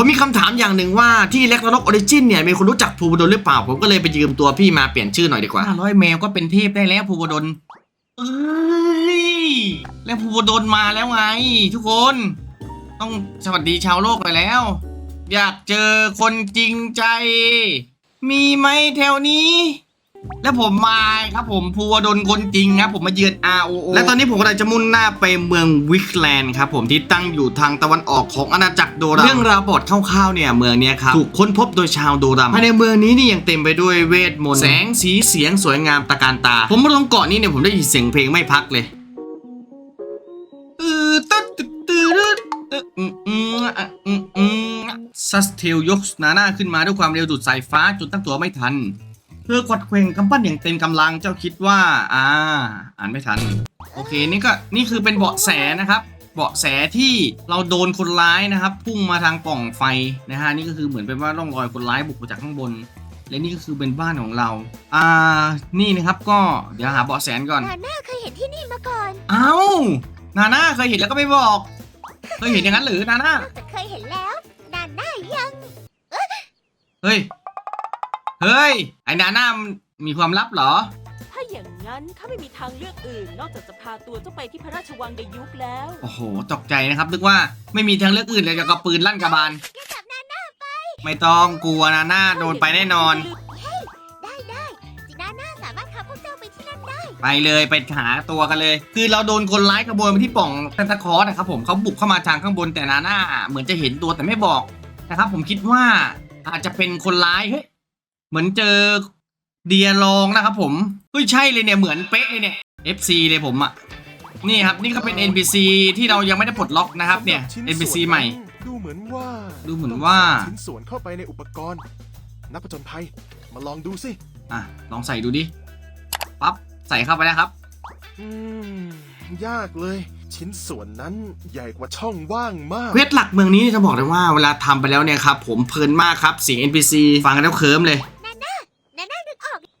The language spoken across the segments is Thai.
ผมมีคำถามอย่างหนึ่งว่าที่เล็กนกออริจินเนี่ยมีคนรู้จักภูวดลหรือเปล่า ผมก็เลยไปยืมตัวพี่มาเปลี่ยนชื่อหน่อยดีกว่าห้าร้อยแมวก็เป็นเทพได้แล้วภูวดลเอ้ยแล้วภูวดลมาแล้วไง ทุกคน ต้องสวัสดีชาวโลกไปแล้ว อยากเจอคนจริงใจ มีไหมแถวนี้ และผมมาครับผมภูวดลคนจริงครับผมมาเยือน ROO และตอนนี้ผมกำลังจะมุ่งหน้าไปเมืองวิกแลนด์ครับผมที่ตั้งอยู่ทางตะวันออกของอาณาจักรโดรัมเรื่องราวบทคร่าวๆเนี่ยเมืองเนี้ยครับถูกค้นพบโดยชาวโดรัมภายในเมืองนี้นี่ยังเต็มไปด้วยเวทมนต์แสงสีเสียงสวยงามตะการตา ผมมาลงเกาะนี้เนี่ยผมได้ยินเสียงเพลงไม่พักเลยตืดตึ๊ดตึ๊ดตึ๊ดตึ๊ดอืมอืมอะอืมอืมซัสเทลยกนาหน้าขึ้นมาด้วยความเร็วดูดสายฟ้าจนตั้งตัวไม่ทัน เพื่อกวัดเคว้งกำปั้นอย่างเต็มกำลังเจ้าคิดว่า อ่า อ่านไม่ทัน โอเคนี่ก็นี่คือเป็นเบาะแสนะครับ เบาะแสที่เราโดนคนร้ายนะครับ พุ่งมาทางปล่องไฟนะฮะนี่ก็คือเหมือนเป็นว่าร่องรอยคนร้ายบุกมาจากข้างบน และนี่ก็คือเป็นบ้านของเรา อ่า นี่นะครับก็เดี๋ยวหาเบาะแสก่อนนาน่าเคยเห็นที่นี่มาก่อนเอ้านาน่าเคยเห็นแล้วก็ไม่บอก เคยเห็นอย่างนั้นหรือนาน่าแต่เคยเห็นแล้วนาน่ายังเฮ้ย เฮ้ย ไอ้นาน่ามันมีความลับเหรอ ถ้าอย่างนั้นข้าไม่มีทางเลือกอื่น นอกจากจะพาตัวเจ้าไปที่พระราชวังในยุคแล้ว โอ้โห ตกใจนะครับนึกว่าไม่มีทางเลือกอื่นเลยจะกับปืนลั่นกระบาล แกจับนาน่าไม่ต้องกลัวนาน่าโดนไปแน่นอน ได้ได้จินาน่าสามารถพาพวกเจ้าไปที่นั่นได้ ไปเลยไปหาตัวกันเลย คือเราโดนคนร้ายขโมยไปที่ปล่องแซนตาคลอสนะครับผมเขาบุกเข้ามาทางข้างบนแต่นาน่าเหมือนจะเห็นตัวแต่ไม่บอกนะครับผมคิดว่าอาจจะเป็นคนร้ายเฮ้ย เหมือนเจอเดียลองนะครับผมเฮ้ยใช่เลยเนี่ยเหมือนเป๊ะเลยเนี่ย FC เลยผมอะนี่ครับนี่ก็เป็น NPC ที่เรายังไม่ได้ปลดล็อกนะครับเนี่ยสำหรับชิ้ NPC ส่วนใหม่นั้นดูเหมือนว่าดูเหมือนว่า ชิ้นส่วนเข้าไปในอุปกรณ์นักผจญภัยมาลองดูสิอะลองใส่ดูดิปั๊บใส่เข้าไปแล้วครับ อืมยากเลย ชิ้นส่วนนั้นใหญ่กว่าช่องว่างมากเควสหลักเมืองนี้จะบอกเลยว่าเวลาทำไปแล้วเนี่ยครับผมเพลินมากครับเสียง NPC ฟังกันแล้วเคิมเลยนาน่านาน่า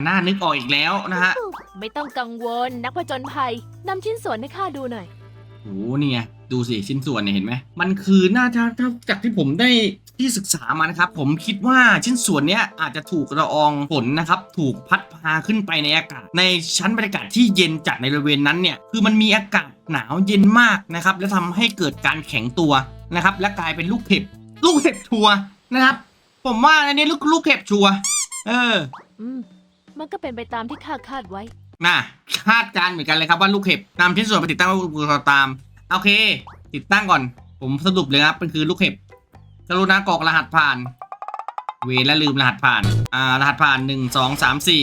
นึกออกน่านึกออกอีกแล้วนะฮะไม่ต้องกังวลนักผจญภัยนำชิ้นส่วนให้ข้าดูหน่อยโอ้โหนี่ไงดูสิชิ้นส่วนเนี่ยเห็นไหมมันคือน่าจะถ้าจากที่ผมได้ที่ศึกษามานะครับ ผมคิดว่าชิ้นส่วนเนี้ยอาจจะถูกละอองฝนนะครับ ถูกพัดพาขึ้นไปในอากาศ ในชั้นบรรยากาศที่เย็นจัดในบริเวณนั้นเนี่ยคือมันมีอากาศหนาวเย็นมากนะครับ และทำให้เกิดการแข็งตัวนะครับ และกลายเป็นลูกเห็บ ลูกเห็บชัวร์นะครับ ผมว่าอันนี้ลูกลูกเห็บชัวร์เอออื มันก็เป็นไปตามที่ข้าคาดไว้ น่ะคาดการณ์เหมือนกันเลยครับว่าลูกเห็บนำชิ้นส่วนไปติดตั้งไว้บนอุปกรณ์ตาม โอเค ติดตั้งก่อน ผมสรุปเลยครับมันคือลูกเห็บกรุณากรอกรหัสผ่าน เวและลืมรหัสผ่าน อ่ารหัสผ่านหนึ่งสองสามสี่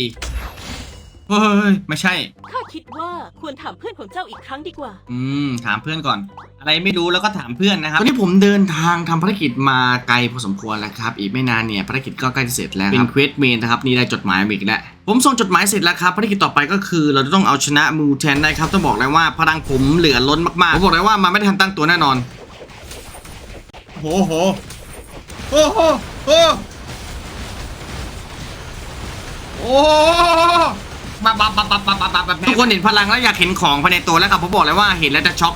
เฮ้ยไม่ใช่ ข้าคิดว่าควรถามเพื่อนของเจ้าอีกครั้งดีกว่า อืมถามเพื่อนก่อน อะไรไม่รู้แล้วก็ถามเพื่อนนะครับวันนี้ผมเดินทางทำภารกิจมาไกลพอสมควรแล้วครับ อีกไม่นานเนี่ยภารกิจก็ใกล้จะเสร็จแล้วเป็นเควสเมนนะครับนี่ได้จดหมายมาอีกแล้วผมส่งจดหมายเสร็จแล้วครับภารกิจต่อไปก็คือ เราจะต้องเอาชนะมูแทนได้ครับต้องบอกเลยว่าพลังผมเหลือล้นมากๆผมบอกเลยว่ามันไม่ได้ทันตั้งตัวแน่นอนโหโหโอ้โหโอ้โอ้ บับบับบับบับบับบับบับทุกคนเห็นพลังแล้วอยากเห็นของภายในตัวแล้วครับผมบอกเลยว่าเห็นแล้วจะช็อก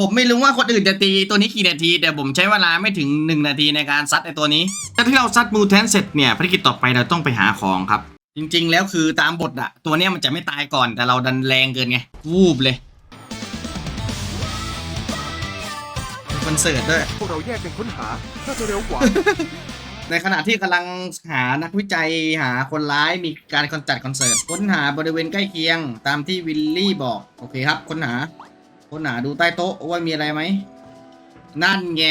ผมไม่รู้ว่าคนอื่นจะตีตัวนี้กี่นาที แต่ผมใช้เวลาไม่ถึง 1 นาทีในการซัดไอตัวนี้แต่ที่เราซัดมูแทนเสร็จเนี่ยภารกิจต่อไปเราต้องไปหาของครับ จริงๆ แล้วคือตามบทอะตัวเนี้ยมันจะไม่ตายก่อนแต่เราดันแรงเกินไง วูบเลยมีคอนเสิร์ตด้วยพวกเราแยกกันค้นหาน่าจะเร็วกว่า ในขณะที่กำลังหานักวิจัยหาคนร้ายมีการคอนจัดคอนเสิร์ตค้นหาบริเวณใกล้เคียง ตามที่วิลลี่บอก โอเคครับค้นหาค้นหาดูใต้โต๊ะว่ามีอะไรไหม นั่นไง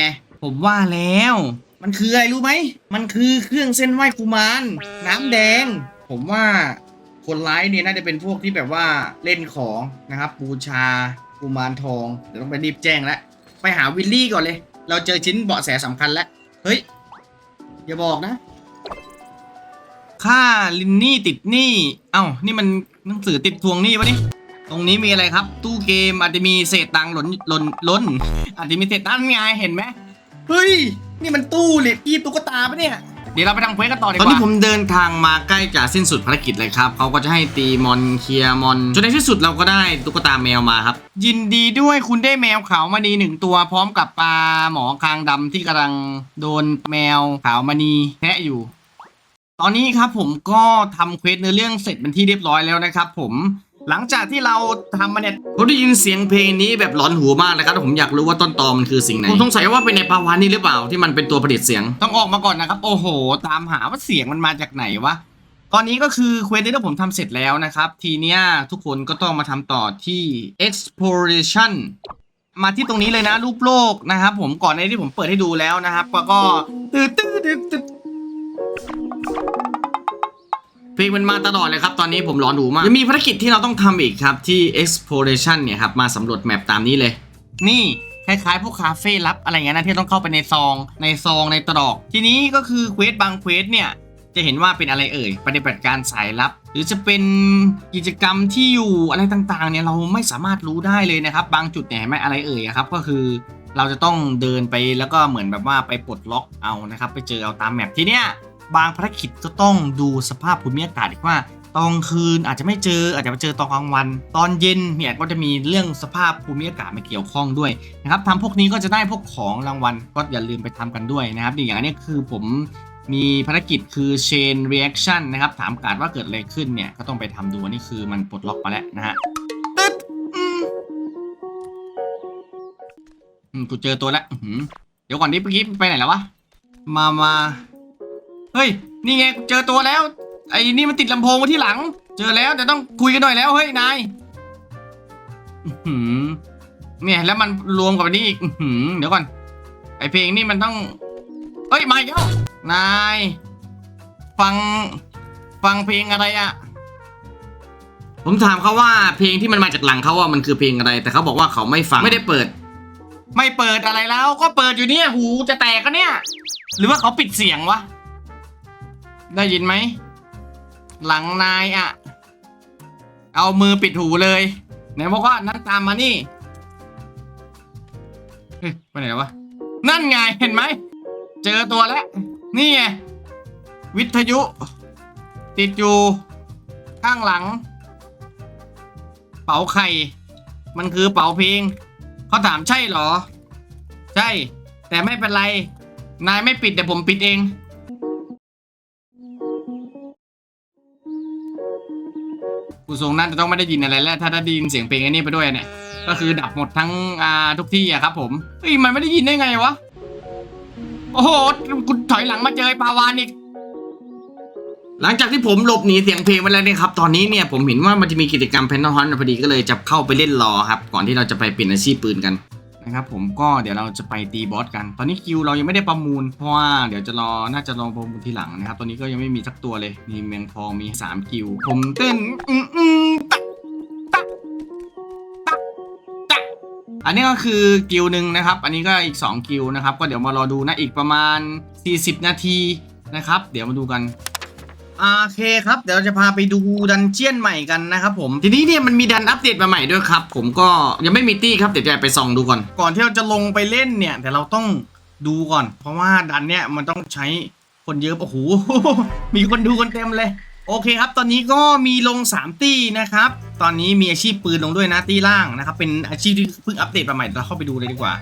ผมว่าแล้ว มันคืออะไรรู้ไหม มันคือเครื่องเส้นไหว้กุมารน้ำแดง ผมว่าคนร้ายเนี่ยน่าจะเป็นพวกที่แบบว่าเล่นของนะครับบูชากุมารทอง เดี๋ยวต้องไปรีบแจ้งแล้ว ไปหาวิลลี่ก่อนเลย เราเจอชิ้นเบาะแสสำคัญแล้ว เฮ้ย อย่าบอกนะ ค่าลินนี่ติดหนี้ เอ้า นี่มันหนังสือติดทวงหนี้ปะนี่ ตรงนี้มีอะไรครับ ตู้เกมอาจจะมีเศษตังค์หล่นหล่นหล้นอาจจะมีเศษตังค์ไงเห็นไหมเฮ้ย นี่มันตู้เหล็กยีบตุ๊กตาปะเนี่ย ดี๋ยวเราไปทำเควสกันต่อดีกว่าตอนนี้ผมเดินทางมาใกล้จะสิ้นสุดภารกิจเลยครับเขาก็จะให้ตีมอนเคลียร์มอนจนในที่สุดเราก็ได้ตุ๊กตาแมวมาครับ ยินดีด้วยคุณได้แมวขาวมณีหนึ่งตัวพร้อมกับปลาหมอคางดำที่กำลังโดนแมวขาวมณีแทะอยู่ ตอนนี้ครับผมก็ทำเควสเนื้อเรื่องเสร็จเป็นที่เรียบร้อยแล้วนะครับผม หลังจากที่เราทำมาเนี่ยผมได้ยินเสียงเพลงนี้แบบหลอนหูมากนะครับแต่ผมอยากรู้ว่าต้นตอมันคือสิ่งไหนผมสงสัยว่าเป็นในปาวานนี่หรือเปล่าที่มันเป็นตัวผลิตเสียงต้องออกมาก่อนนะครับ โอ้โห ตามหาว่าเสียงมันมาจากไหนวะตอนนี้ก็คือเควสที่ผมทำเสร็จแล้วนะครับ ทีเนี้ยทุกคนก็ต้องมาทำต่อที่ exploration มาที่ตรงนี้เลยนะรูปโลกนะครับผมก่อนในที่ผมเปิดให้ดูแล้วนะครับแล้วก็ตืดตืดตืดตืด เพลงมันมาตลอดเลยครับ ตอนนี้ผมร้อนหูมากยังมีภารกิจที่เราต้องทำอีกครับ ที่ exploration เนี่ยครับ มาสำรวจแมปตามนี้เลย นี่คล้ายๆพวกคาเฟ่ลับอะไรเงี้ยนะที่ต้องเข้าไปในซอง ในซองในตรอก ทีนี้ก็คือเควสบางเควสเนี่ย จะเห็นว่าเป็นอะไรเอ่ยปฏิบัติการสายลับ หรือจะเป็นกิจกรรมที่อยู่อะไรต่างๆเนี่ยเราไม่สามารถรู้ได้เลยนะครับ บางจุดเนี่ยเห็นไหมอะไรเอ่ยอะครับก็คือเราจะต้องเดินไปแล้วก็เหมือนแบบว่าไปปลดล็อกเอานะครับ ไปเจอเอาตามแมปทีเนี้ย บางภารกิจก็ต้องดูสภาพภูมิอากาศอีกว่าตอนคืนอาจจะไม่เจออาจจะมาเจอตอนกลางวัน ตอนเย็นเนี่ยก็จะมีเรื่องสภาพภูมิอากาศมาเกี่ยวข้องด้วยนะครับทำพวกนี้ก็จะได้พวกของรางวัลก็อย่าลืมไปทำกันด้วยนะครับอย่างอันนี้คือผมมีภารกิจคือ chain reaction นะครับ ถามการว่าเกิดอะไรขึ้นเนี่ย ก็ต้องไปทำดูนี่คือมันปลดล็อกมาแล้วนะฮะตึ๊ดอืมกูเจอตัวแล้วเดี๋ยวก่อนนี้เมื่อกี้ไปไหนแล้ววะ มา มา เฮ้ย นี่ไงเจอตัวแล้ว ไอ้นี่มันติดลำโพงไว้ที่หลัง เจอแล้วแต่ต้องคุยกันหน่อยแล้วเฮ้ยนายอื้อหือเนี่ยแล้วมันรวมกับอันนี้อีกอื้อหือเดี๋ยวก่อน ไอเพลงนี่มันต้อง เฮ้ยมาอีกแล้วนาย ฟังฟังเพลงอะไรอะผมถามเขาว่าเพลงที่มันมาจากหลังเขาว่ามันคือเพลงอะไร แต่เขาบอกว่าเขาไม่ฟังไม่ได้เปิด ไม่เปิดอะไรแล้วก็เปิดอยู่เนี่ยหูจะแตกก็เนี่ย หรือว่าเขาปิดเสียงวะ ได้ยินไหม หลังนายอะเอามือปิดหูเลยไหนบอกว่านั้นตามมานี่เฮ้ยไปไหนแล้ววะ นั่นไงเห็นไหม เจอตัวแล้ว นี่ไง วิทยุ ติดอยู่ ข้างหลัง เป๋าไข่ มันคือเป๋าเพลงเขาถามใช่หรอ ใช่ แต่ไม่เป็นไร นายไม่ปิดแต่ผมปิดเอง ทรงนั้นจะต้องไม่ได้ยินอะไรแล้ว ถ้าได้ยินเสียงเพลงไอ้นี่ไปด้วยเนี่ย ก็คือดับหมดทั้งอ่าทุกที่อะครับผมเฮ้ยมันไม่ได้ยินได้ไงวะ โอ้โหคุณถอยหลังมาเจอไอ้ปาวานอีก หลังจากที่ผมหลบหนีเสียงเพลงไปแล้วเนี่ยครับ ตอนนี้เนี่ยผมเห็นว่ามันจะมีกิจกรรมเพนทอนพอดีก็เลยจะเข้าไปเล่นรอครับ ก่อนที่เราจะไปเปลี่ยนอาชีพปืนกัน นะครับผมก็เดี๋ยวเราจะไปตีบอสกัน ตอนนี้คิวเรายังไม่ได้ประมูล เพราะว่าเดี๋ยวจะรอน่าจะรอประมูลทีหลังนะครับ ตอนนี้ก็ยังไม่มีสักตัวเลย มีเมียงทองมี 3 คิว ผมเต้นอืมอืมตักตักตักตักอันนี้ก็คือกิวหนึ่งนะครับ อันนี้ก็อีก2กิวนะครับ ก็เดี๋ยวมารอดูนะอีกประมาณ 40 นาทีนะครับ เดี๋ยวมาดูกัน โอเคครับ เดี๋ยวเราจะพาไปดูดันเจียนใหม่กันนะครับผม ทีนี้เนี่ยมันมีดันอัปเดตมาใหม่ด้วยครับ ผมก็ยังไม่มีตี้ครับ เดี๋ยวจะไปส่องดูก่อน ก่อนที่เราจะลงไปเล่นเนี่ย แต่เราต้องดูก่อน เพราะว่าดันเนี่ยมันต้องใช้คนเยอะโอ้โห มีคนดูกันเต็มเลย โอเคครับ ตอนนี้ก็มีลง 3 ตี้นะครับ ตอนนี้มีอาชีพปืนลงด้วยนะตี้ล่างนะครับ เป็นอาชีพที่เพิ่งอัปเดตมาใหม่ เราเข้าไปดูเลยดีกว่า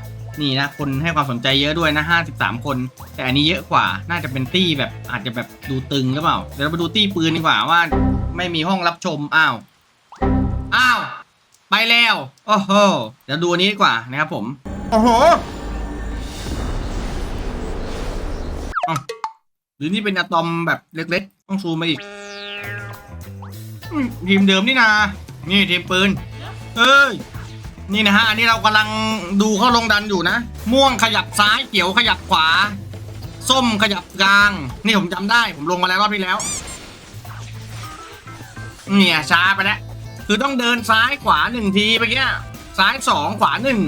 นี่นะคนให้ความสนใจเยอะด้วยนะ 53 คน แต่อันนี้เยอะกว่าน่าจะเป็นตี้แบบอาจจะแบบดูตึงหรือเปล่า เดี๋ยวเราไปดูตี้ปืนดีกว่าว่า ไม่มีห้องรับชมอ้าวอ้าวไปแล้วโอ้โหเดี๋ยวดูอันนี้ดีกว่านะครับผมโอ้โหอ้าวหรือนี่เป็นอะตอมแบบเล็กๆ ต้องซูมมาอีกอืมทีมเดิมนี่นา นี่ทีมปืนเอ้ย นี่นะฮะ อันนี้เรากำลังดูเขาลงดันอยู่นะ ม่วงขยับซ้ายเขียวขยับขวา ส้มขยับกลาง นี่ผมจำได้ ผมลงมาแล้วรอบที่แล้ว เนี่ยช้าไปแล้ว คือต้องเดินซ้ายขวาหนึ่งทีเมื่อกี้ซ้ายสองขวาหนึ่ง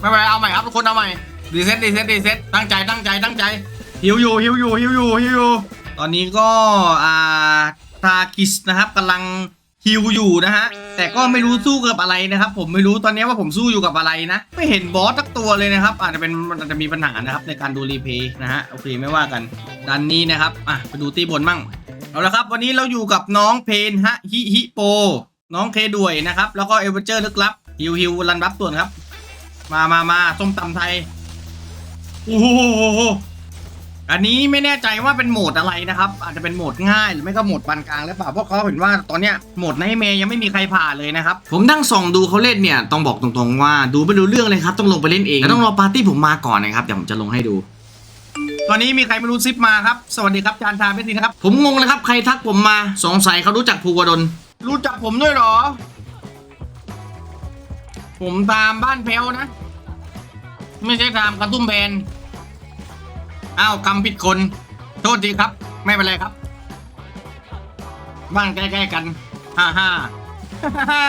ไม่เป็นไรเอาใหม่ครับทุกคนเอาใหม่รีเซ็ตรีเซ็ตรีเซ็ตตั้งใจตั้งใจตั้งใจหิวอยู่หิวอยู่หิวอยู่หิวอยู่ตอนนี้ก็อ่าทากิสนะครับกำลัง ฮิวอยู่นะฮะ แต่ก็ไม่รู้สู้กับอะไรนะครับ ผมไม่รู้ตอนนี้ว่าผมสู้อยู่กับอะไรนะ ไม่เห็นบอสสักตัวเลยนะครับ อาจจะเป็นอาจจะมีปัญหานะครับ ในการดูรีเพย์นะฮะโอเคไม่ว่ากันดันนี้นะครับอะไปดูตีบนมั่งเอาละครับ วันนี้เราอยู่กับน้องเพนฮะฮิฮิโป น้องเคด้วยนะครับ แล้วก็เอเวอร์เจอร์ลึกลับฮิวฮิวรันรับส่วนครับ มามามาส้มตำไทยโอ้โห อันนี้ไม่แน่ใจว่าเป็นโหมดอะไรนะครับ อาจจะเป็นโหมดง่ายหรือไม่ก็โหมดปานกลางหรือเปล่าเพราะเขาเห็นว่าตอนเนี้ยโหมดไนท์เมย์ยังไม่มีใครผ่านเลยนะครับ ผมนั่งส่องดูเขาเล่นเนี่ยต้องบอกตรงๆว่าดูไม่รู้เรื่องเลยครับต้องลงไปเล่นเองแล้วต้องรอปาร์ตี้ผมมาก่อนนะครับเดี๋ยวผมจะลงให้ดู ตอนนี้มีใครไม่รู้ซิปมาครับสวัสดีครับจานทาเพชรทีนะครับผมงงเลยครับใครทักผมมาสงสัยเขารู้จักภูวดลรู้จักผมด้วยเหรอ ผมตามบ้านแพ้วนะ ไม่ใช่ตามกระตุ้มแบน อ้าวกำผิดคน โทษทีครับ ไม่เป็นไรครับ บ้านใกล้ๆกัน ฮ่าฮ่าฮ่า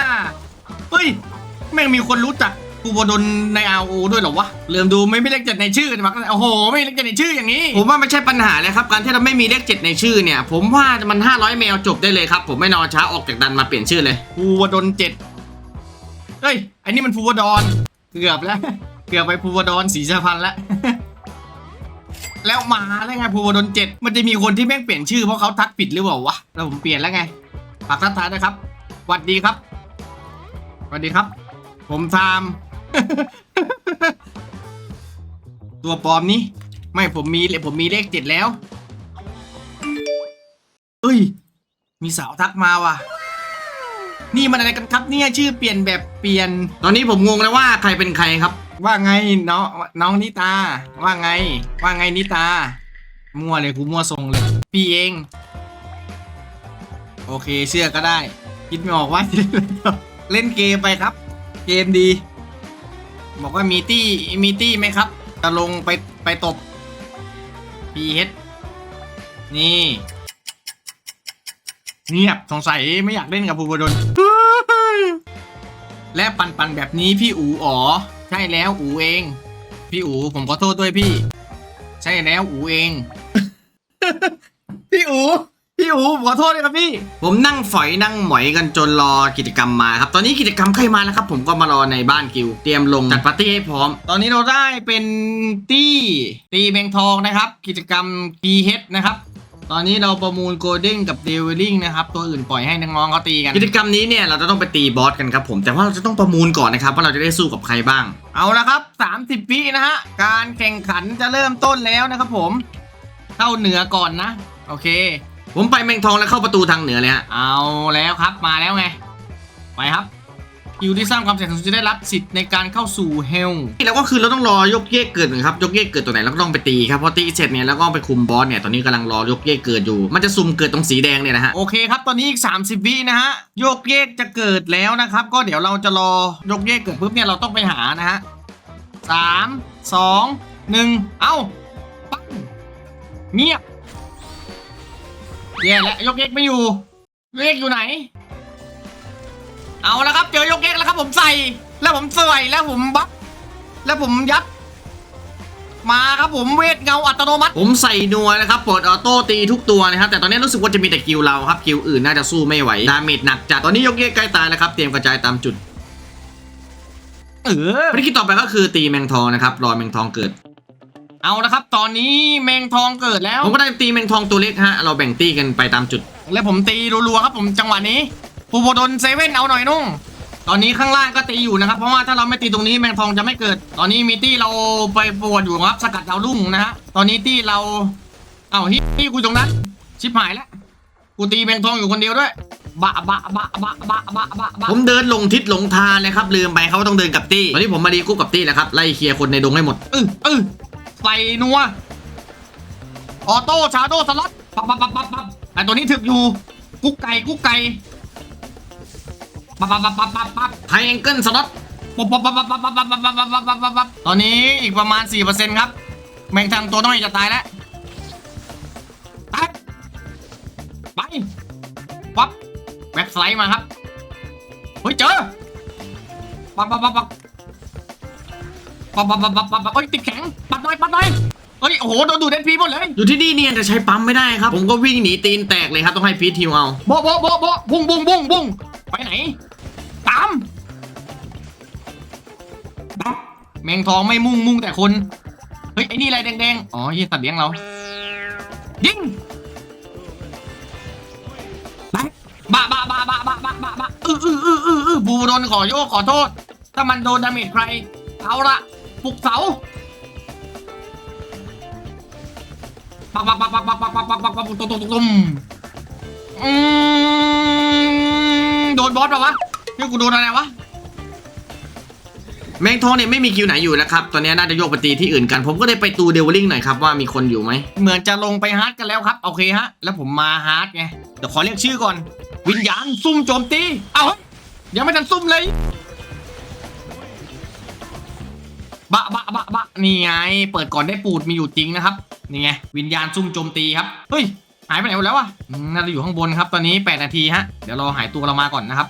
เฮ้ย แม่งมีคนรู้จักกูบดลใน RO ด้วยเหรอวะเริ่มดูไม่ไม่เลขเจ็ดในชื่อมาโอ้โห ไม่มีเลขเจ็ดในชื่ออย่างนี้ ผมว่าไม่ใช่ปัญหาเลยครับ การที่เราไม่มีเลขเจ็ดในชื่อเนี่ย ผมว่ามัน 500 แมวจบได้เลยครับ ผมไม่นอนช้าออกจากดันมาเปลี่ยนชื่อเลยภูวดลเจ็ดเฮ้ย อันนี้มันภูวดลเกือบแล้ว เกือบไปภูวดลสีชาพันธ์แล้ว แล้วมาแล้วไงภูวดลเจ็ดมันจะมีคนที่แม่งเปลี่ยนชื่อเพราะเขาทักผิดหรือเปล่าวะแล้วผมเปลี่ยนแล้วไงฝากทักทายนะครับสวัสดีครับสวัสดีครับ ผมทาม ตัวปลอมนี้ ไม่ผมมีผมมีเลขเจ็ดแล้วเอ้ย มีสาวทักมาว่ะ นี่มันอะไรกันครับเนี่ยชื่อเปลี่ยนแบบเปลี่ยน ตอนนี้ผมงงแล้วว่าใครเป็นใครครับ ว่าไงน้องน้องนิตา ว่าไง ว่าไงนิตา มั่วเลยกูมั่วทรงเลย พี่เอง โอเคเชื่อก็ได้ คิดไม่ออกว่าจะเล่นเล่นเกมไปครับ เกมดี บอกว่ามีตี้มีตี้ไหมครับ จะลงไปไปตบ PH นี่เงียบสงสัยไม่อยากเล่นกับภูบดลและปันปันๆแบบนี้พี่อูอ๋อ ช่แล้วอูเอง พี่อูผมขอโทษด้วยพี่ ใช่แล้วอูเอง พี่อูพี่อูผมขอโทษด้วยครับพี่ ผมนั่งฝอยนั่งหมอยกันจนรอกิจกรรมมาครับ ตอนนี้กิจกรรมใกล้มาแล้วครับ ผมก็มารอในบ้านกิว เตรียมลงจัดปาร์ตี้ให้พร้อม ตอนนี้เราได้เป็นตี้ตีแมงทองนะครับ กิจกรรม PH นะครับ ตอนนี้เราประมูลโกลเด้นกับเดวิลลิงนะครับ ตัวอื่นปล่อยให้น้องๆเขาตีกันกิจกรรมนี้เนี่ยเราจะต้องไปตีบอสกันครับผมแต่ว่าเราจะต้องประมูลก่อนนะครับว่าเราจะได้สู้กับใครบ้าง เอาละครับ 30วินะฮะการแข่งขันจะเริ่มต้นแล้วนะครับผมเข้าเหนือก่อนนะ โอเค ผมไปแมงทองแล้วเข้าประตูทางเหนือเลยฮะเอาแล้วครับมาแล้วไง ไปครับ คิวที่สร้างความเสี่ยงสูงจะได้รับสิทธิ์ในการเข้าสู่เฮลแล้วก็คือเราต้องรอยกเยกเกิดหนึ่งครับยกเยกเกิดตัวไหนเราก็ต้องไปตีครับพอตีเสร็จเนี่ยแล้วก็ไปคุมบอสเนี่ยตอนนี้กำลังรอยกเยกเกิดอยู่ มันจะซุ่มเกิดตรงสีแดงเนี่ยนะฮะโอเคครับตอนนี้อีก 30 วินะฮะยกเยกจะเกิดแล้วนะครับก็เดี๋ยวเราจะรอยกเยกเกิดปุ๊บเนี่ยเราต้องไปหานะฮะสามสองหนึ่งเอ้าปังเงียบแย่แล้วยกเยกไม่อยู่ยกเยกอยู่ไหน เอาแล้วครับ เจอยกเยกแล้วครับ ผมใส่ แล้วผมสวยแล้วผมบัฟแล้วผมยัด มาครับผมเวทเงาอัตโนมัติ ผมใส่นัวนะครับปลดออโต้ตีทุกตัวนะครับ แต่ตอนนี้รู้สึกว่าจะมีแต่กิวเราครับกิวอื่นน่าจะสู้ไม่ไหวดาเมจหนักจัดตอนนี้ยกเยกใกล้ตายแล้วครับเตรียมกระจายตามจุด เออภารกิจต่อไปก็คือตีแมงทองนะครับรอแมงทองเกิดเอาละครับ ตอนนี้แมงทองเกิดแล้ว ผมก็ได้ตีแมงทองตัวเล็กฮะ เราแบ่งตีกันไปตามจุด แล้วผมตีรัวๆครับผมจังหวะนี้ ปูโบดนเซเว่นเอาหน่อยนุ่งตอนนี้ข้างล่างก็ตีอยู่นะครับ เพราะว่าถ้าเราไม่ตีตรงนี้แมงทองจะไม่เกิด ตอนนี้มีตี้เราไปปวดอยู่ครับสกัดดาวรุ่งนะฮะตอนนี้ตี้เรา เอ้าฮิตี้กูตรงนั้น ชิบหายแล้วกูตีแมงทองอยู่คนเดียวด้วยบะบะบะบะบะบะบะบะผมเดินลงทิศหลงทางนะครับลืมไปเขาต้องเดินกับตี้ตอนนี้ผมมาดีกู้กับตี้แล้วครับไล่เคลียร์คนในดงให้หมดเออเออใส่นัวออโต้ชาโดสล็อตปั๊บปั๊บปั๊บปั๊บปั๊บไอตัวนี้ถึกอยู่กุ๊กไก่กุ๊กไก่ ปั๊บปั๊บปั๊บปั๊บปั๊บไทแองเกิลสล็อตปั๊บปั๊บปั๊บปั๊บปั๊บปั๊บปั๊บปั๊บปั๊บปั๊บปั๊บปับตอนนี้อีกประมาณ4%ครับ แมงทางตัวน้อยจะตายแล้วตายไปปั๊บแบ็คสไลด์มาครับเฮ้ยเจอปั๊บปั๊บปั๊บปั๊บปั๊บปั๊บปั๊บปั๊บปั๊บเฮ้ยติดแข็งปัดหน่อยปัดหน่อยเฮ้ยโอ้โหโดนดูดเอ็นพีหมดเลย อยู่ที่นี่เนี่ยจะใช้ปั๊มไม่ได้ครับ ผมก็วิ่งหนีตีนแตกเลยครับ ต้องให้พีทฮิวเอาโบะโบะโบะโบะบุ้งบุ้งบุ้งบุ้งไปไหนามบับแมงทองไม่มุ่งมุ่งแต่คน เฮ้ย ไอ้นี่อะไรแดงๆ อ๋อยี่สัตว์เลี้ยงเรา ยิงไปบะบะบะบะบะบะบะบะอืออืออืออืออือบูโดนขอโยกขอโทษ ถ้ามันโดนดาเมจใคร เอาละปลุกเสาปักปักปักปักปักปักปักปักปักปักตุ้มตุ้มตุ้มอืมโดนบอสป่าวะ นี่กูโดนอะไรวะแมงทองเนี่ยไม่มีคิวไหนอยู่แล้วครับ ตอนนี้น่าจะโยกไปตีที่อื่นกัน ผมก็เลยไปตูเดวลิงหน่อยครับว่ามีคนอยู่ไหม เหมือนจะลงไปฮาร์ดกันแล้วครับ โอเคฮะ แล้วผมมาฮาร์ดไง เดี๋ยวขอเรียกชื่อก่อน วิญญาณซุ่มโจมตี เอาเฮ้ยยังไม่ทันซุ่มเลย บะบะบะบะนี่ไง เปิดก่อนได้ปูดมีอยู่จริงนะครับ นี่ไง วิญญาณซุ่มโจมตีครับ เฮ้ย หายไปไหนหมดแล้ววะน่าจะอยู่ข้างบนครับ ตอนนี้ 8 นาทีฮะ เดี๋ยวเราหายตัวเรามาก่อนนะครับ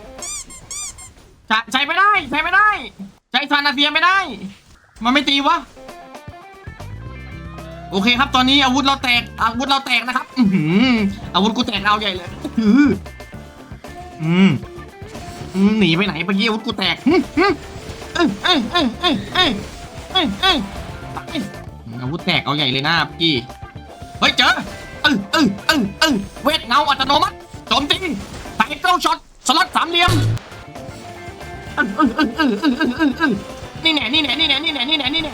ใช้ใช้ไม่ได้ใช้ไม่ได้ ใช้ซานาเซียไม่ได้ มันไม่ตีวะโอเคครับ ตอนนี้อาวุธเราแตก อาวุธเราแตกนะครับ อืออาวุธกูแตกเอาใหญ่เลย อืออืมหนีไปไหนเมื่อกี้อาวุธกูแตกอืมอืมเอ้ยเอ้ยเอ้ยเอ้ยเอ้ยเอ้ยเอ้ยอาวุธแตกเอาใหญ่เลยนะพี่เฮ้ยเจอเออเออเออเออเวทเงาอัตโนมัติโจมตีไทเกิลช็อตสล็อตสามเหลี่ยม ออเออเออเออเออเออเออเออนี่แน่นี่แน่นี่แน่นี่แน่นี่แน่นี่แน่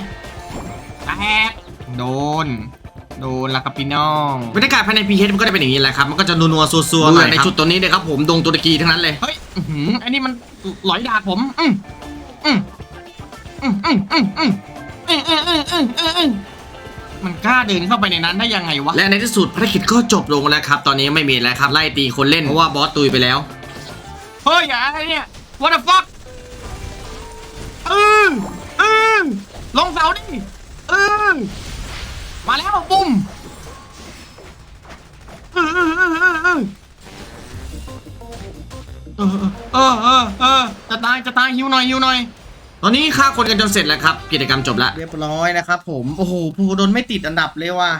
แตกโดน โดนละครับพี่น้องบรรยากาศภายในพีเมันก็จะเป็นอย่างนี้แหละครับ มันก็จะนัวๆซัวๆหน่อยในชุดตัวนี้เลยครับผมดงตุรกีทั้งนั้นเลย เฮ้ยอื้อหืออันนี้มันหลอยดาบผมอืมอืมอืมอืมอืมอืมอืมอืมอืมอืมอืมอืมมันกล้าเดินเข้าไปในนั้นได้ยังไงวะ และในที่สุดภารกิจก็จบลงแล้วครับ ตอนนี้ไม่มีแล้วครับไล่ตีคนเล่นเพราะว่าบอสตุยไปแล้ว เฮ้ยอะไรเนี่ย what the fuck เออเออลงเสาดิเออมาแล้วปุ้มเออเออเออเออเออเออเออเออเออจะตายจะตายหิวหน่อยหิวหน่อย ตอนนี้ฆ่าคนกันจนเสร็จแล้วครับ กิจกรรมจบแล้วเรียบร้อยนะครับผม โอ้โหภูโดนไม่ติดอันดับเลยว่ะ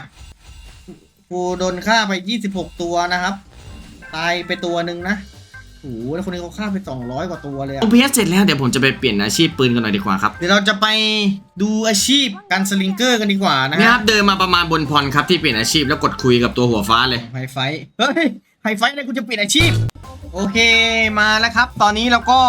ภูโดนฆ่าไป 26 ตัวนะครับ ตายไปตัวหนึ่งนะ โอ้โหแล้วคนนี้เขาฆ่าไป200กว่าตัวเลยอะโอพีเสร็จแล้วเดี๋ยวผมจะไปเปลี่ยนอาชีพปืนกันหน่อยดีกว่าครับเดี๋ยวเราจะไปดูอาชีพการสลิงเกอร์กันดีกว่านะนี่ฮะครับเดินมาประมาณบนพรครับที่เปลี่ยนอาชีพแล้วกดคุยกับตัวหัวฟ้าเลย ไฮไฟท์เฮ้ย ไฮไฟท์อะไรกูจะเปลี่ยนอาชีพ โอเคมาแล้วครับ ตอนนี้เราก็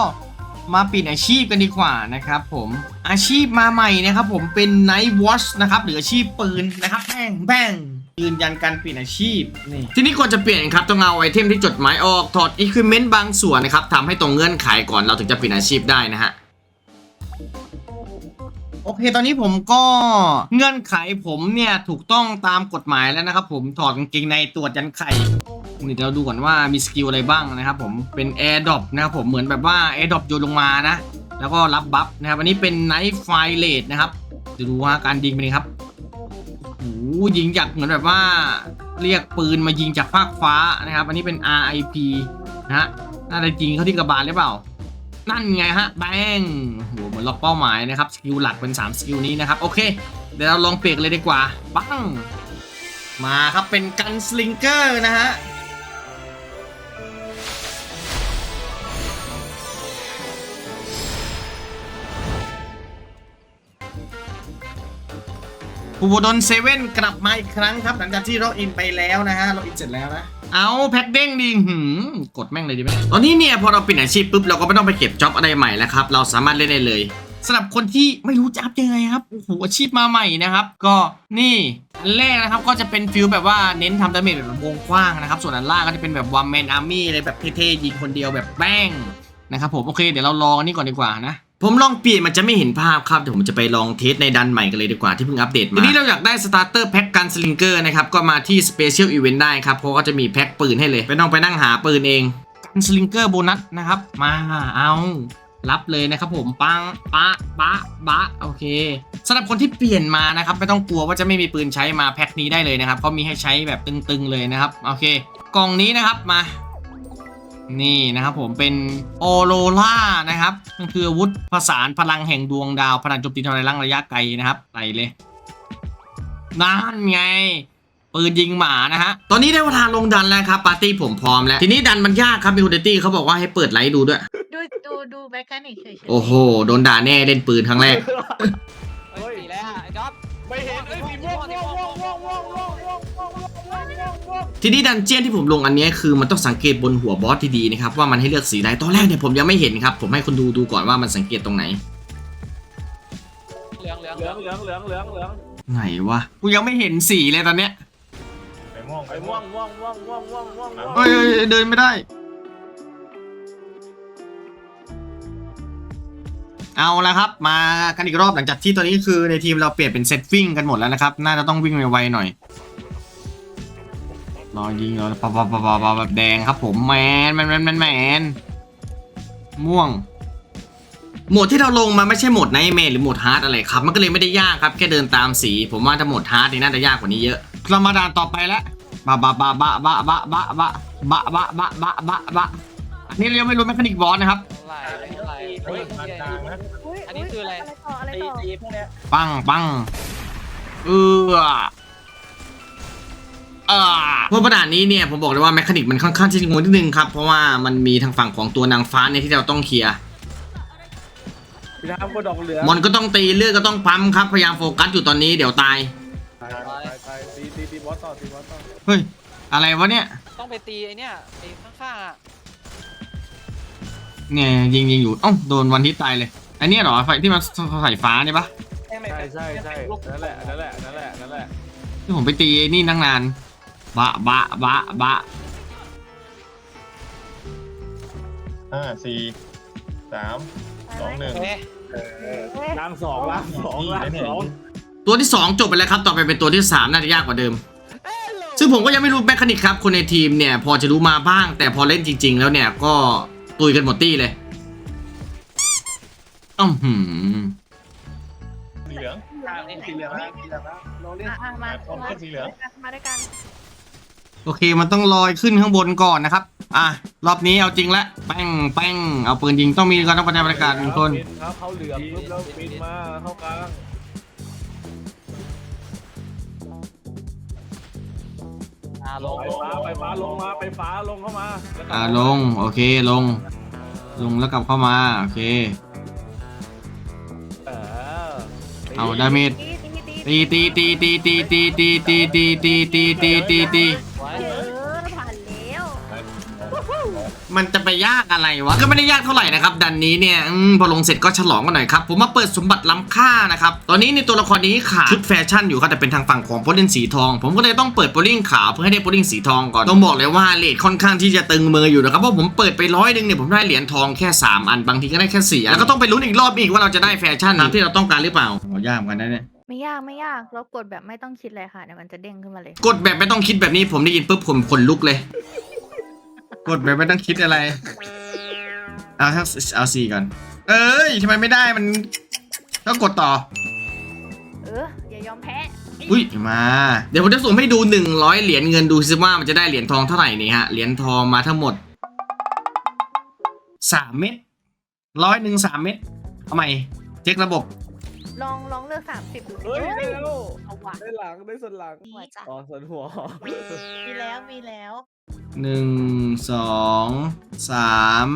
มาเปลี่ยนอาชีพกันดีกว่านะครับผมอาชีพมาใหม่นะครับผมเป็น Night Watch นะครับหรืออาชีพปืนนะครับแป้งแป้ง ยืนยันการเปลี่ยนอาชีพนี่ ทีนี้ก่อนจะเปลี่ยนครับต้องเอาไอเทมที่จดหมายออกถอดอุปกรณ์บางส่วนนะครับทำให้ตรงเงื่อนไขก่อนเราถึงจะเปลี่ยนอาชีพได้นะฮะโอเค ตอนนี้ผมก็เงื่อนไขผมเนี่ยถูกต้องตามกฎหมายแล้วนะครับผมถอดกางเกงในตรวจยันไข่นี่เดี๋ยวเราดูก่อนว่ามีสกิลอะไรบ้างนะครับผมเป็น Air d r o p นะครับผมเหมือนแบบว่า Air d r o p โยนลงมานะ แล้วก็รับบัฟนะครับ อันนี้เป็น Night Fire Rate นะครับเดี๋ยวดูว่าการยิงเป็นไงครับโอ้โห ยิงจากเหมือนแบบว่าเรียกปืนมายิงจากภาคฟ้านะครับ อันนี้เป็น RIP นะฮะน่าจะยิงเข้าที่กระบาลหรือเปล่า นั่นไงฮะแบงโหเหมือนล็อกเป้าหมายนะครับสกิลหลักเป็น3สกิลนี้นะครับ โอเค เดี๋ยวเราลองเปลี่ยนกันเลยดีกว่า ปัง มาครับเป็นกันสลิงเกอร์นะฮะ ภูวดลเซเว่นกลับมาอีกครั้งครับ หลังจากที่ล็อกอินไปแล้วนะฮะล็อกอินเสร็จแล้วนะเอาแพ็คเด้งดิหืมกดแม่งเลยดีไหมตอนนี้เนี่ยพอเราเปลี่ยนอาชีพปุ๊บเราก็ไม่ต้องไปเก็บจ็อบอะไรใหม่แล้วครับ เราสามารถเล่นได้เลยสำหรับคนที่ไม่รู้จะอัพยังไงครับโอ้โหอาชีพมาใหม่นะครับ ก็นี่อันแรกนะครับก็จะเป็นฟิลแบบว่าเน้นทำดาเมจแบบวงกว้างนะครับ ส่วนอันล่างก็จะเป็นแบบวันแมนอาร์มี่เลยแบบเท่ๆยิงคนเดียวแบบแป้งนะครับผมโอเคเดี๋ยวเราลองอันนี้ก่อนดีกว่านะ ผมลองเปลี่ยนมันจะไม่เห็นภาพครับเดี๋ยวผมจะไปลองเทสในดันใหม่กันเลยดีกว่าที่เพิ่งอัปเดตมาทีนี้เราอยากได้สตาร์เตอร์แพ็คกันสลิงเกอร์นะครับก็มาที่สเปเชียลอีเวนต์ได้ครับเพราะก็จะมีแพ็คปืนให้เลยไม่ต้องไปนั่งหาปืนเองกันสลิงเกอร์โบนัสนะครับมาเอารับเลยนะครับผมปังปะปะบะโอเคสำหรับคนที่เปลี่ยนมานะครับไม่ต้องกลัวว่าจะไม่มีปืนใช้มาแพ็คนี้ได้เลยนะครับเขามีให้ใช้แบบตึงๆเลยนะครับโอเค กล่องนี้นะครับมา นี่นะครับผมเป็นโอโรล่านะครับมันคืออาวุธผสานพลังแห่งดวงดาวพลังโจมตีทำลายล้างระยะไกลนะครับไปเลยนั่นไงปืนยิงหมานะฮะ ตอนนี้ได้เวลาลงดันแล้วครับ ปาร์ตี้ผมพร้อมแล้ว ทีนี้ดันมันยากครับมีคุณเดตี้เขาบอกว่าให้เปิดไลท์ดูด้วย ดูดูดูแมคคานิกเฉยๆโอ้โห โดนด่าแน่เล่นปืนครั้งแรก เฮ้ยสีแล้วไอ้จ๊อบไม่เห็นเอ้ยสีม่วงม่วงม่วงม่วงม่วงม่วง ทีนี้ดันเจียนที่ผมลงอันเนี้ยคือมันต้องสังเกตบนหัวบอสที่ดีนะครับว่ามันให้เลือกสีใดตอนแรกเนี่ยผมยังไม่เห็นครับ ผมให้คนดูดูก่อนว่ามันสังเกตตรงไหนเหลืองเหลืองเหลืองเหลืองเหลืองเหลืองเหลืองไหนวะกูยังไม่เห็นสีเลยตอนเนี้ยไปม่วงไปม่วงม่วงม่วงม่วงม่วงม่วงม่วงเฮ้ยเฮ้ยเฮ้ยเดินไม่ได้ เอาละครับ มากันอีกรอบหลังจากที่ตอนนี้คือในทีมเราเปลี่ยนเป็นเซตวิ่งกันหมดแล้วนะครับ น่าจะต้องวิ่งไวๆหน่อย รอยิงรอปะปะปะปะปะแบบแดงครับผมแมนแมนแมนแมนแมนม่วง โหมดที่เราลงมาไม่ใช่โหมดไนท์แมนหรือโหมดฮาร์ดอะไรครับ มันก็เลยไม่ได้ยากครับแค่เดินตามสี ผมว่าถ้าโหมดฮาร์ดนี่น่าจะยากกว่านี้เยอะเรามาด่านต่อไปแล้วบะบะบะบะบะบะบะบะบะบะบะบะบะบะอันนี้เรายังไม่รู้แมคานิกบอสนะครับเท่าไหร่เท่าไหร่เฮ้ยอันนี้คืออะไรต่ออะไรต่อ ปังปังเออ เออเพราะประดานนี้เนี่ยผมบอกเลยว่าแมคานิกมันค่อนข้างที่จะงงนิดนึงครับ เพราะว่ามันมีทางฝั่งของตัวนางฟ้าเนี่ยที่เราต้องเคลียร์พี่น้ำก็ดอกเหลืองมอนก็ต้องตีเลือดก็ต้องปั๊มครับพยายามโฟกัสอยู่ตอนนี้เดี๋ยวตาย ไปไปไปตีตีตีบอสต่อตีบอสต่อเฮ้ย อะไรวะเนี่ยต้องไปตีไอ้เนี่ยไอ้ข้างๆอะเนี่ยยิงยิงอยู่เอ้าโดนวันที่ตายเลย อันเนี้ยเหรอไฟที่มันใส่ฟ้าเนี่ยปะใช่ใช่ใช่นั่นแหละนั่นแหละนั่นแหละนั่นแหละที่ผมไปตีไอ้นี่นั่งนาน บะบะบะบะห้าสี่สามสองหนึ่งโอเคล่างสองล่างสองล่างสองตัวที่ 2 จบไปแล้วครับ ต่อไปเป็นตัวที่ 3 น่าจะยากกว่าเดิม ซึ่งผมก็ยังไม่รู้แมคานิกครับ คนในทีมเนี่ย พอจะรู้มาบ้าง แต่พอเล่นจริง ๆ แล้วเนี่ยก็ตุยกันหมดตี้เลยอ้อหือสีเหลืองสีเหลืองนะสีเหลืองนะเราเล่นอะมาคนเป็นสีเหลืองมาด้วยกัน โอเคมันต้องลอยขึ้นข้างบนก่อนนะครับ อะรอบนี้เอาจริงละแป้งแป้งเอาปืนยิงต้องมีการต้องประจำบรรยากาศหนึ่งคนครับเขาเหลืองปุ๊บแล้วปินมาเข้ากลางอ่าลงไปฟ้าไปฟ้าลงมาไปฟ้าลงเข้ามาแล้วก็อ่าลงโอเคลง ลงแล้วกลับเข้ามาโอเค เออเอาดาเมจตีตีตีตีตีตีตีตีตีตีตีตีตีตี มันจะไปยากอะไรวะ ก็ไม่ได้ยากเท่าไหร่นะครับ ดันนี้เนี่ยอมพอลงเสร็จก็ฉลองกันหน่อยครับ ผมมาเปิดสมบัติล้ำค่านะครับ ตอนนี้ในตัวละครนี้ขาดชุดแฟชั่นอยู่ครับแต่เป็นทางฝั่งของโพลินสีทอง ผมก็เลยต้องเปิดโพลินขาวเพื่อให้ได้โพลินสีทองก่อน ต้องบอกเลยว่าเลทค่อนข้างที่จะตึงมืออยู่นะครับ เพราะผมเปิดไปร้อยหนึงเนี่ยผมได้เหรียญทองแค่ 3 อัน บางทีก็ได้แค่สี่อันแล้วก็ต้องไปลุ้นอีกรอบอีกว่าเราจะได้แฟชั่นตามที่เราต้องการหรือเปล่าโหยากเหมือนกันนะเนี่ย ไม่ยากไม่ยากเรากดแบบไม่ต้องคิดเลยค่ะเดี๋ยวมันจะเด้งขึ้นมาเลย กดแบบไม่ต้องคิดแบบนี้ผมได้ยินปุ๊บผมขนลุกเลย กดแบบไม่ต้องคิดอะไร เอาทั้งเอาสี่ก่อน เอ้ยทำไมไม่ได้มันก็กดต่อ เออ อย่ายอมแพ้อุ้ยมา เดี๋ยวผมจะสุ่มให้ดู 100 เหรียญเงินดูซิว่ามันจะได้เหรียญทองเท่าไหร่นี่ฮะ เหรียญทองมาทั้งหมด 3 เม็ดร้อยหนึ่งสามเม็ดเอาใหม่เช็คระบบ ลองลองเลือกสามสิบดูสิเฮ้ยได้แล้ว เอาว่ะได้หลังได้ส่วนหลัง หัวจ้ะอ๋อส่วนหัว มีแล้วมีแล้ว หนึ่งสองสาม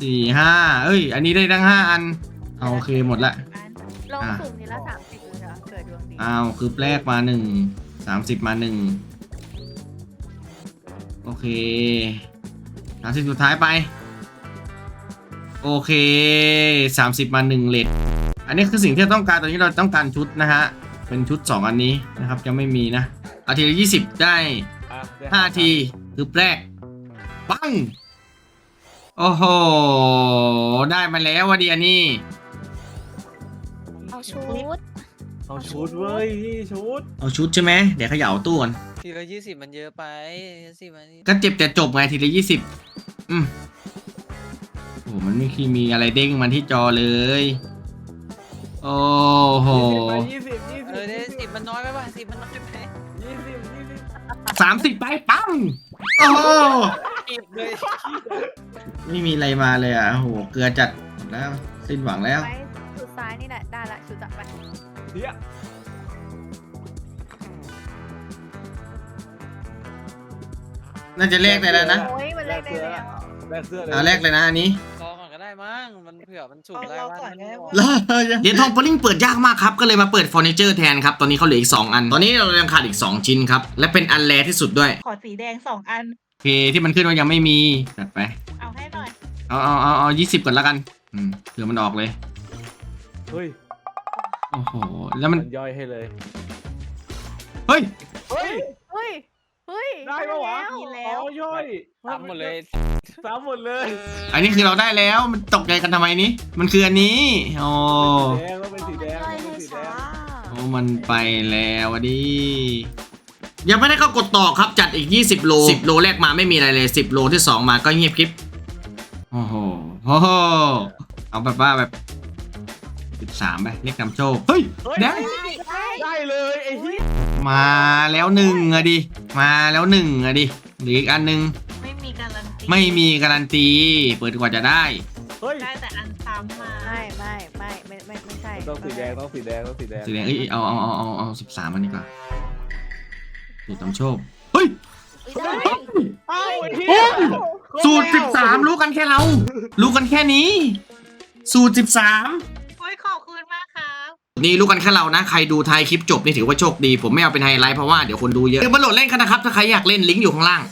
สี่ห้าเอ้ย อันนี้ได้ทั้งห้าอันเอาโอเคหมดละ ลองอะ สุ่มนี้ละสามสิบดูนะเผื่อดวงดีอ้าวคือแรกมาหนึ่งสามสิบมาหนึ่งโอเคสามสิบสุดท้ายไป โอเคสามสิบมาหนึ่งเลทอันนี้คือสิ่งที่เราต้องการตอนนี้เราต้องการชุดนะฮะ เป็นชุดสองอันนี้นะครับยังไม่มีนะเอาทีละยี่สิบได้อะได้ห้าที คือแรกปัง โอ้โห ได้มาแล้ววันดีอันนี้เอาชุด เอาชุดเว้ยพี่ชุดเอาชุดใช่ไหมเดี๋ยวเขย่าตู้ก่อนทีละยี่สิบมันเยอะไปสิมันนี่ก็เจ็บแต่จบไงทีละยี่สิบอืมโอ้มันไม่คีมีอะไรเด้งมาที่จอเลย โอ้โหยี่สิบยี่เอสิอบเนี่ยสิบมันน้อยไปป่ะสิบมันน้อยไปยี่สิบยี่สิบสามสิบไปปัง โอ้โหเก็บเลยไม่มีอะไรมาเลยอะโอ้โหเกลือจัดหมดแล้วสิ้นหวังแล้ว ไปสุดซ้ายนี่แหละ ได้ละชูจับไปเดี๋ยวน่าจะแลกได้แล้วนะ โอ้ยมันเล่นได้เลยอะแลกเสื้อเลยเอาแลกเลยนะอันนี้รอก่อนก็ ได้มั้งมันเผื่อมันฉุกเอาได้เราว่าก่อนมันไงบอกเหรียญทองโปลิงเปิดยากมากครับ ก็เลยมาเปิดเฟอร์นิเจอร์แทนครับ ตอนนี้เขาเหลืออีก 2 อัน ตอนนี้เรายังขาดอีก 2 ชิ้นครับ และเป็นอันแรที่สุดด้วย ขอสีแดงสองอัน โอเค ที่มันขึ้นว่ายังไม่มี จัดไป เอาให้หน่อย เอาเอาเอาเอายี่สิบก่อนแล้วกัน อืมเผื่อมันออกเลย เฮ้ยโอ้โห แล้วมันมันย่อยให้เลย เฮ้ย เฮ้ย เฮ้ย เฮ้ยได้ปะวะมีแล้ว อ๋อย่อยซ้ำหมดเลยซ้ำหมดเลยอันนี้คือเราได้แล้วมันตกใจกันทำไมนี้มันคืออันนี้โอ้แดงก็เป็นสีแดงก็เป็นสีแดงโอ้มันไปแล้วอะดิยังไม่ได้เข้ากดต่อครับจัดอีก 20 โล 10 โลแรกมาไม่มีอะไรเลย 10 โลที่ 2 มาก็เงียบกริบโอ้โหโอ้โหเอาแบบว่าแบบ13ไปเรียกนำโชคเฮ้ยเฮ้ยได้ได้เลยไอ้ที่ มาแล้วหนึ่งอะดิ มาแล้วหนึ่งอะดิ หรืออีกอันหนึงไม่มีการันตีไม่มีการันตี เปิดกว่าจะได้ เฮ้ยได้แต่อันซ้ำมาไม่ไม่ไม่ไม่ไม่ไม่ใช่ต้องสีแดงต้องสีแดงต้องสีแดงสีแดงเอ้ยเอาเอาเอาเอาเอาสิบสามอันนี้ก่อนสูตรนำโชคเฮ้ยได้เอ้าไอ้ที่สูตรสิบสามรู้กันแค่เรา รู้กันแค่นี้ สูตรสิบสาม นี่รู้กันแค่เรานะ ใครดูไทายคลิปจบนี่ถือว่าโชคดี ผมไม่เอาเป็นไฮไลท์เพราะว่าเดี๋ยวคนดูเยอะเดี๋ยวมาโหลดเล่นกันนะครับ ถ้าใครอยากเล่นลิงก์อยู่ข้างล่าง